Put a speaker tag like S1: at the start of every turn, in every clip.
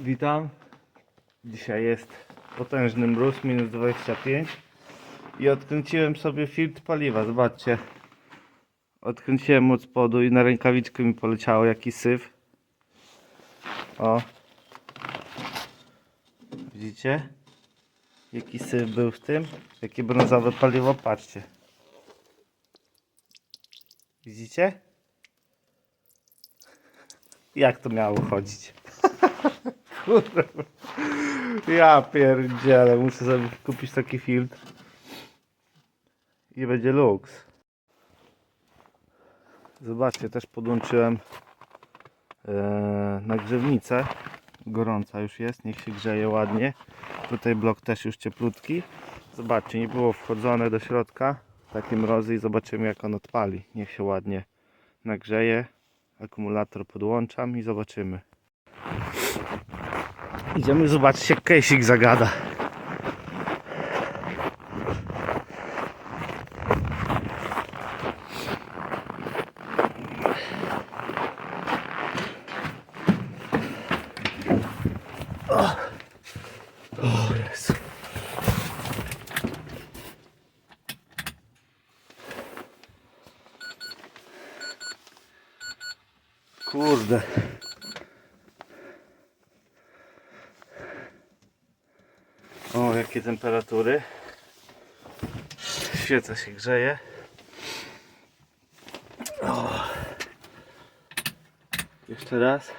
S1: Witam. Dzisiaj jest potężny mróz, minus 25 i odkręciłem sobie filtr paliwa. Zobaczcie. Odkręciłem od spodu i na rękawiczkę mi poleciało jaki syf. O. Widzicie? Jaki syf był w tym? Jakie brązowe paliwo, patrzcie. Widzicie? Jak to miało chodzić? Ja pierdzielę, muszę sobie kupić taki filtr. I będzie luks. Zobaczcie, też podłączyłem e, nagrzewnicę. Gorąca już jest, niech się grzeje ładnie. Tutaj blok też już cieplutki. Zobaczcie, nie było wchodzone do środka. Takie mrozy i zobaczymy jak on odpali. Niech się ładnie nagrzeje. Akumulator podłączam i zobaczymy. Idziemy zobaczyć jak Kejsik zagada. Kurde. O, jakie temperatury. Świeca się grzeje. O. Jeszcze raz.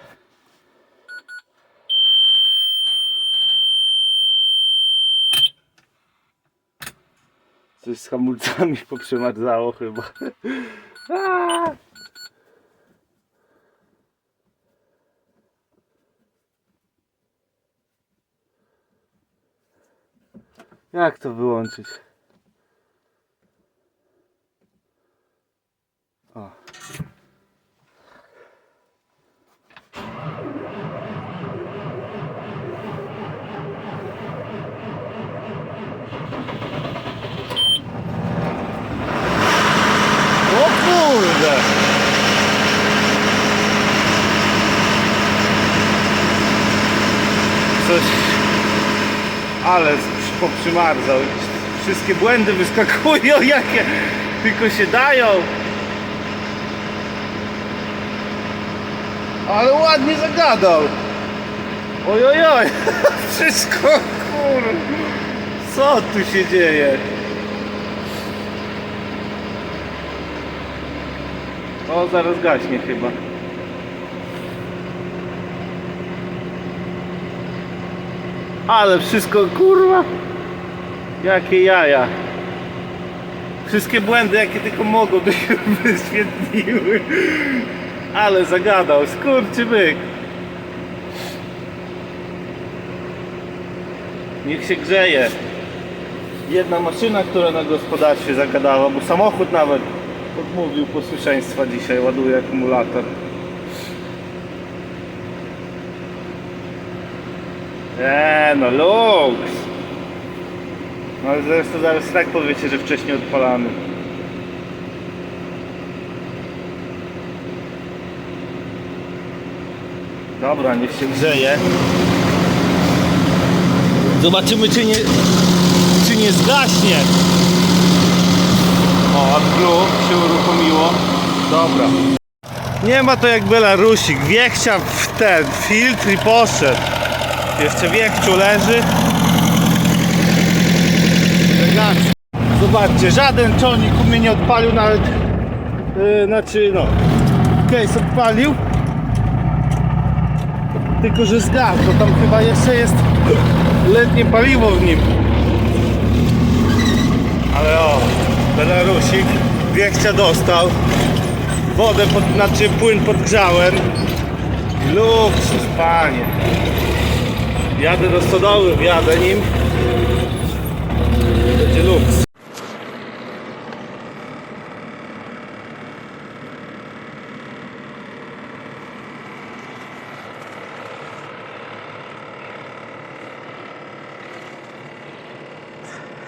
S1: Coś z hamulcami poprzemarzało chyba. Jak to wyłączyć? O. O kurde! Coś ale poprzymarzał. Wszystkie błędy wyskakują, jakie tylko się dają. Ale ładnie zagadał. Oj, oj, oj. Wszystko, kur... Co tu się dzieje? O, zaraz gaśnie chyba. Ale wszystko kurwa. Jakie jaja. Wszystkie błędy jakie tylko mogą by się wyświetliły. Ale zagadał, skurczy byk. Niech się grzeje. Jedna maszyna, która na gospodarstwie zagadała, bo samochód nawet odmówił posłuszeństwa dzisiaj, ładuje akumulator. Eee, no luks. No ale zresztą zaraz tak powiecie, że wcześniej odpalamy. Dobra, niech się grzeje. Zobaczymy czy nie, czy nie zgaśnie. O, AdBlue się uruchomiło. Dobra. Nie ma to jak Belarusik. Wiechcia w ten filtr i poszedł. Jeszcze wiechciu leży. Zobaczcie, żaden czonik u mnie nie odpalił nawet. Yy, znaczy no. Case odpalił. Tylko że zgasł, to tam chyba jeszcze jest letnie paliwo w nim. Ale o, Belarusik wiechcia dostał. Wodę, pod, znaczy płyn podgrzałem. Luksus, panie. Jadę do stodoły, wjadę nim. Będzie luks.